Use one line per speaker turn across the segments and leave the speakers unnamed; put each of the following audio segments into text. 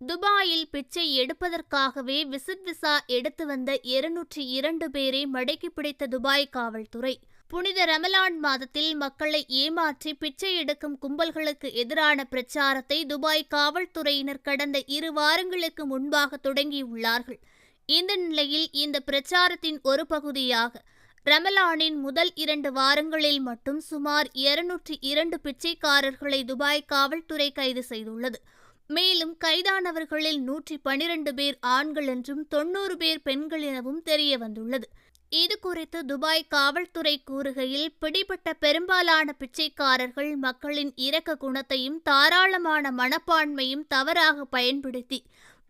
துபாயில் பிச்சை எடுப்பதற்காகவே visit visa எடுத்து வந்த இருநூற்றி இரண்டு பேரை மடக்கி பிடித்த துபாய் காவல்துறை. புனித ரமலான் மாதத்தில் மக்களை ஏமாற்றி பிச்சை எடுக்கும் கும்பல்களுக்கு எதிரான பிரச்சாரத்தை துபாய் காவல்துறையினர் கடந்த இரு வாரங்களுக்கு முன்பாக தொடங்கியுள்ளார்கள். இந்த நிலையில் இந்த பிரச்சாரத்தின் ஒரு பகுதியாக ரமலானின் முதல் இரண்டு வாரங்களில் மட்டும் சுமார் இருநூற்றி இரண்டு பிச்சைக்காரர்களை துபாய் காவல்துறை கைது செய்துள்ளது. மேலும் கைதானவர்களில் நூற்றி பனிரெண்டு பேர் ஆண்கள் என்றும் தொன்னூறு பேர் பெண்கள் எனவும் தெரிய வந்துள்ளது. இது குறித்து துபாய் காவல்துறை கூறுகையில் பிடிபட்ட பெரும்பாலான பிச்சைக்காரர்கள் மக்களின் இரக்க குணத்தையும் தாராளமான மனப்பான்மையும் தவறாக பயன்படுத்தி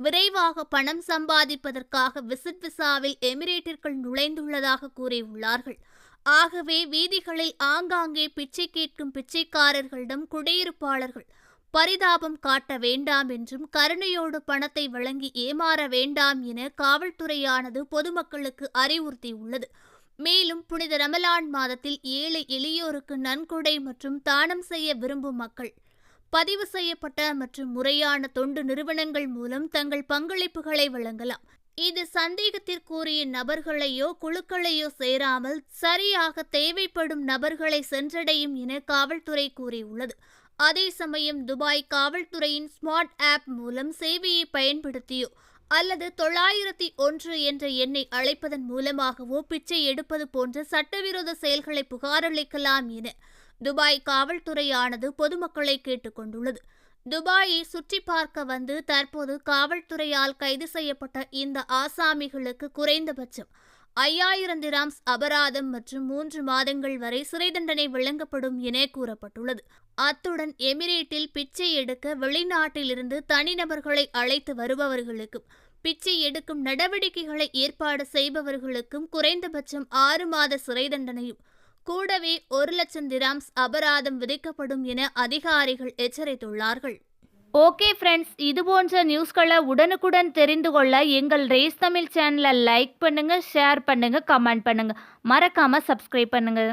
விரைவாக பணம் சம்பாதிப்பதற்காக விசிட் விசாவில் எமிரேட்டிற்குள் நுழைந்துள்ளதாக கூறியுள்ளார்கள். ஆகவே வீதிகளில் ஆங்காங்கே பிச்சை கேட்கும் பிச்சைக்காரர்களிடம் குடியிருப்பாளர்கள் பரிதாபம் காட்ட வேண்டாம் என்றும் கருணையோடு பணத்தை வழங்கி ஏமாற வேண்டாம் என காவல்துறையானது பொதுமக்களுக்கு அறிவுறுத்தியுள்ளது. மேலும் புனித ரமலான் மாதத்தில் ஏழை எளியோருக்கு நன்கொடை மற்றும் தானம் செய்ய விரும்பும் மக்கள் பதிவு செய்யப்பட்ட மற்றும் முறையான தொண்டு நிறுவனங்கள் மூலம் தங்கள் பங்களிப்புகளை வழங்கலாம். இது சந்தேகத்திற்குரிய நபர்களையோ குழுக்களையோ சேராமல் சரியாக தேவைப்படும் நபர்களை சென்றடையும் என காவல்துறை கூறியுள்ளது. அதே சமயம் துபாய் காவல்துறையின் ஸ்மார்ட் ஆப் மூலம் சேவையை பயன்படுத்தியோ அல்லது தொள்ளாயிரத்தி ஒன்று என்ற எண்ணை அழைப்பதன் மூலமாகவோ பிச்சை எடுப்பது போன்ற சட்டவிரோத செயல்களை புகாரளிக்கலாம் என துபாய் காவல்துறையானது பொதுமக்களை கேட்டுக்கொண்டுள்ளது. துபாயை சுற்றி பார்க்க வந்து தற்போது காவல்துறையால் கைது செய்யப்பட்ட இந்த ஆசாமிகளுக்கு குறைந்தபட்சம் ஐயாயிரம் திராம்ஸ் அபராதம் மற்றும் மூன்று மாதங்கள் வரை சிறை தண்டனை வழங்கப்படும் என கூறப்பட்டுள்ளது. அத்துடன் எமிரேட்டில் பிச்சை எடுக்க வெளிநாட்டிலிருந்து தனிநபர்களை அழைத்து வருபவர்களுக்கும் பிச்சை எடுக்கும் நடவடிக்கைகளை ஏற்பாடு செய்பவர்களுக்கும் குறைந்தபட்சம் ஆறு மாத சிறை தண்டனையும் கூடவே ஒரு லட்சம் திராம்ஸ் அபராதம் விதிக்கப்படும் என அதிகாரிகள் எச்சரித்துள்ளார்கள். ஓகே ஃப்ரெண்ட்ஸ் இது போன்ற நியூஸ்களை உடனுக்குடன் தெரிந்து கொள்ள எங்கள் ரேஸ் தமிழ் சேனலை லைக் பண்ணுங்கள் ஷேர் பண்ணுங்கள் கமெண்ட் பண்ணுங்கள் மறக்காமல் சப்ஸ்கிரைப் பண்ணுங்கள்